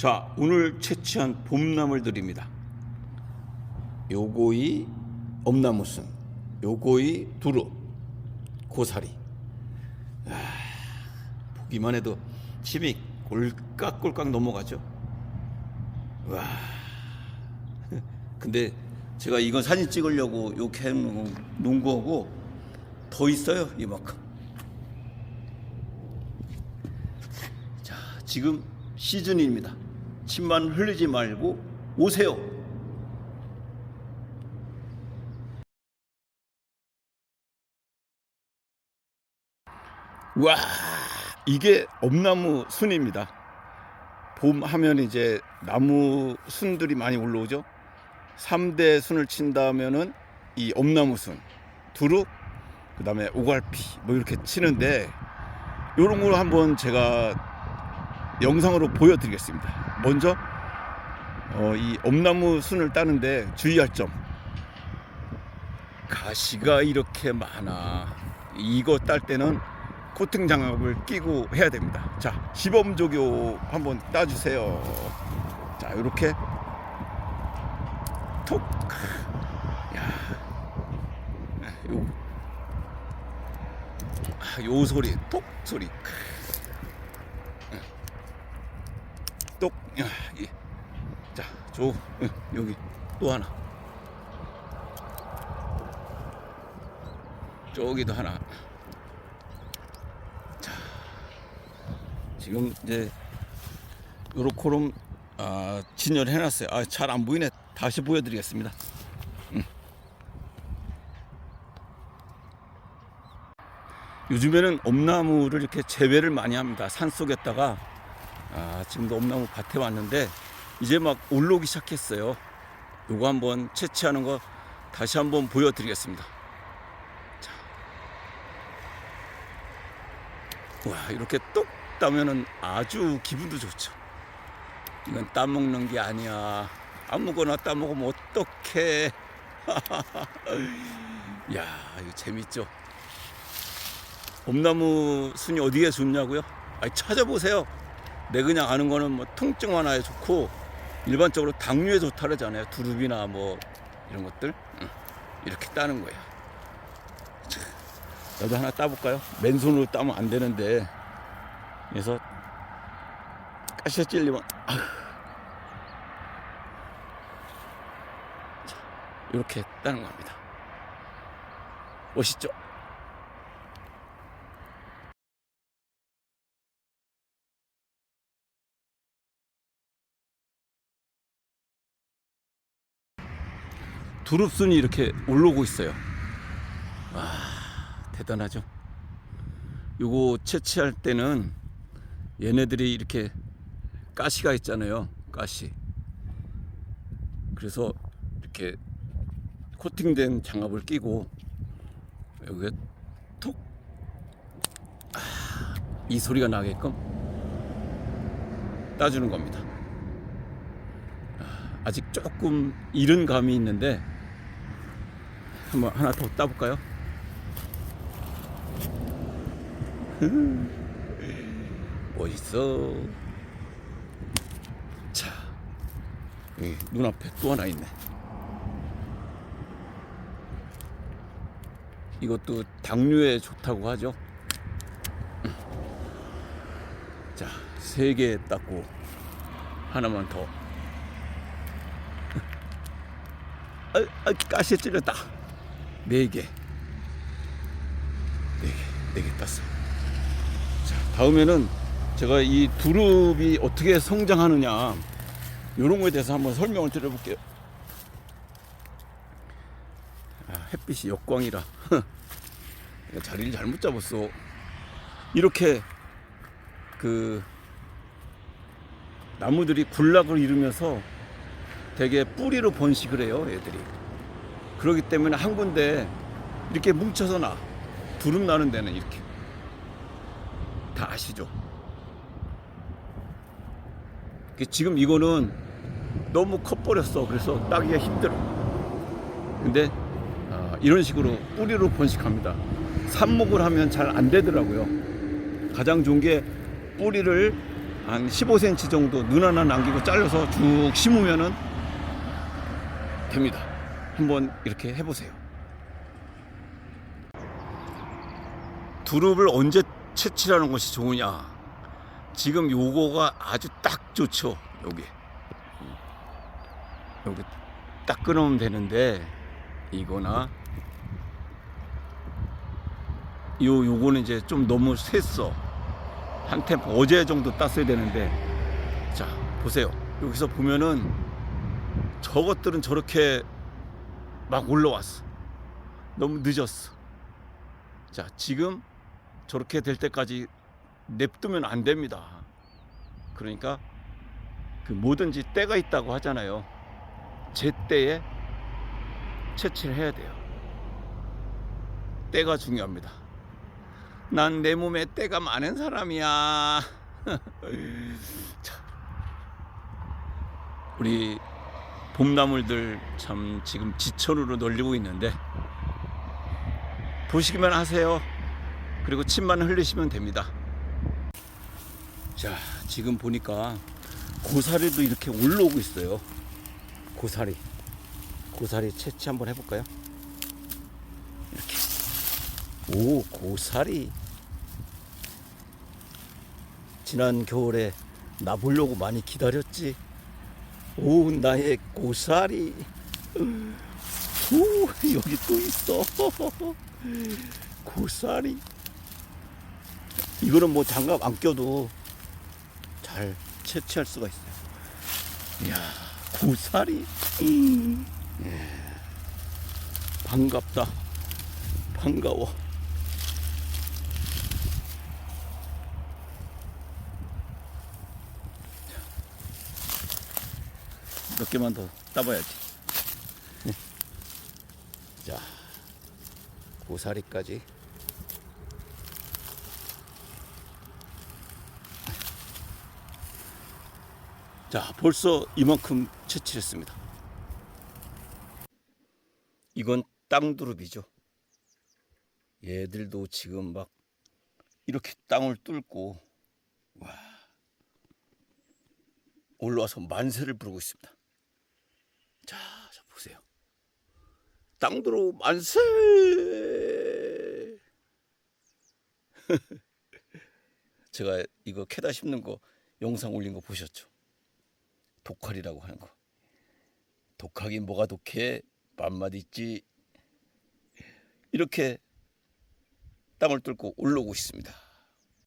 자, 오늘 채취한 봄나물 드립니다. 요거이 엄나무순, 요거이 두루, 고사리. 아, 보기만 해도 침이 꼴깍꼴깍 넘어가죠. 와. 근데 제가 이건 사진 찍으려고 이렇게 해놓은 거고 더 있어요 이만큼. 자, 지금 시즌입니다. 침만 흘리지 말고 오세요. 와, 이게 엄나무 순입니다. 봄 하면 이제 나무 순들이 많이 올라오죠. 3대 순을 친다면은 이 엄나무 순, 두릅, 그 다음에 오갈피 뭐 이렇게 치는데 요런 걸 한번 제가 영상으로 보여드리겠습니다. 먼저 어, 이 엄나무 순을 따는데 주의할 점. 가시가 이렇게 많아. 이거 딸 때는 코팅 장갑을 끼고 해야 됩니다. 자, 시범조교 한번 따주세요. 자, 이렇게 톡. 야, 요, 아, 요 소리, 톡 소리. 자, 저 응, 여기 또 하나. 저기도 하나. 자, 지금 이제 요렇게롬 아, 진열해 놨어요. 아, 잘 안 보이네. 다시 보여드리겠습니다. 음. 요즘에는 엄나무를 이렇게 재배를 많이 합니다. 산 속에다가 아, 지금도 엄나무 밭에 왔는데 이제 막 올라오기 시작했어요. 요거 한번 채취하는 거 다시 한번 보여드리겠습니다. 자. 와 이렇게 똑 따면은 아주 기분도 좋죠. 이건 따먹는 게 아니야. 아무거나 따먹으면 어떡해. 야 이거 재밌죠. 엄나무 순이 어디에 좋냐고요? 아니 찾아보세요. 내 그냥 아는 거는 뭐 통증 완화에 좋고 일반적으로 당뇨에 좋다 그러잖아요. 두릅이나 뭐 이런 것들 응. 이렇게 따는. 자, 나도 하나 따볼까요? 맨손으로 따면 안 되는데 그래서 가시에 찔리면 아휴. 자, 이렇게 따는 겁니다. 멋있죠? 두릅순이 이렇게 올라오고 있어요. 와, 대단하죠. 요거 채취할 때는 얘네들이 이렇게 가시가 있잖아요. 가시. 그래서 이렇게 코팅된 장갑을 끼고 여기에 톡. 아, 이 소리가 나게끔 따주는 겁니다. 아, 아직 조금 이른 감이 있는데 한번 하나 더 따볼까요? 멋있어. 자, 여기 눈앞에 또 하나 있네. 이것도 당뇨에 좋다고 하죠. 자, 세 개 땄고 하나만 더. 아, 아, 가시에 찔렸다. 네 개. 네 개, 네개 땄어요. 자, 다음에는 제가 이 두릅이 어떻게 성장하느냐, 이런 거에 대해서 한번 설명을 드려볼게요. 아, 햇빛이 역광이라. 자리를 잘못 잡았어. 이렇게 그 나무들이 군락을 이루면서 되게 뿌리로 번식을 해요, 애들이. 그렇기 때문에 한 군데 이렇게 뭉쳐서 나. 두릅 나는 데는 이렇게. 다 아시죠? 그 지금 이거는 너무 커버렸어. 그래서 따기가 힘들어. 근데 아, 이런 식으로 뿌리로 번식합니다. 삽목을 하면 잘 안 되더라고요. 가장 좋은 게 뿌리를 한 15cm 정도 눈 하나 남기고 잘라서 쭉 심으면은 됩니다. 한번 이렇게 해보세요. 두릅을 언제 채취하는 것이 좋으냐? 지금 요거가 아주 딱 좋죠. 여기 여기 딱 끊으면 되는데 이거나 요 요거는 이제 좀 너무 셌어. 한 템포 어제 정도 땄어야 되는데 자 보세요. 여기서 보면은 저것들은 저렇게 막 올라왔어. 너무 늦었어. 자 지금 저렇게 될 때까지 냅두면 안 됩니다. 그러니까 그 뭐든지 때가 있다고 하잖아요. 제 때에 채취를 해야 돼요. 때가 중요합니다. 난 내 몸에 때가 많은 사람이야. 자, 우리 봄나물들 참 지금 지천으로 널리고 있는데 보시기만 하세요. 그리고 침만 흘리시면 됩니다. 자, 지금 보니까 고사리도 이렇게 올라오고 있어요. 고사리. 고사리 채취 한번 해볼까요? 이렇게. 오, 고사리. 지난 겨울에 나 보려고 많이 기다렸지. 오, 나의 고사리. 오, 여기 또 있어. 고사리. 이거는 뭐 장갑 안 껴도 잘 채취할 수가 있어요. 이야, 고사리. 예. 반갑다. 반가워. 몇 개만 더 따봐야지. 예. 자, 고사리까지. 자, 벌써 이만큼 채취했습니다. 이건 땅두릅이죠. 얘들도 지금 막 이렇게 땅을 뚫고 와 올라와서 만세를 부르고 있습니다. 자, 자 보세요. 땅두릅 만세! 제가 이거 캐다 심는 거 영상 올린 거 보셨죠? 독칼이라고 하는 거. 독학이 뭐가 독해? 맛맛 있지. 이렇게 땅을 뚫고 올라오고 있습니다.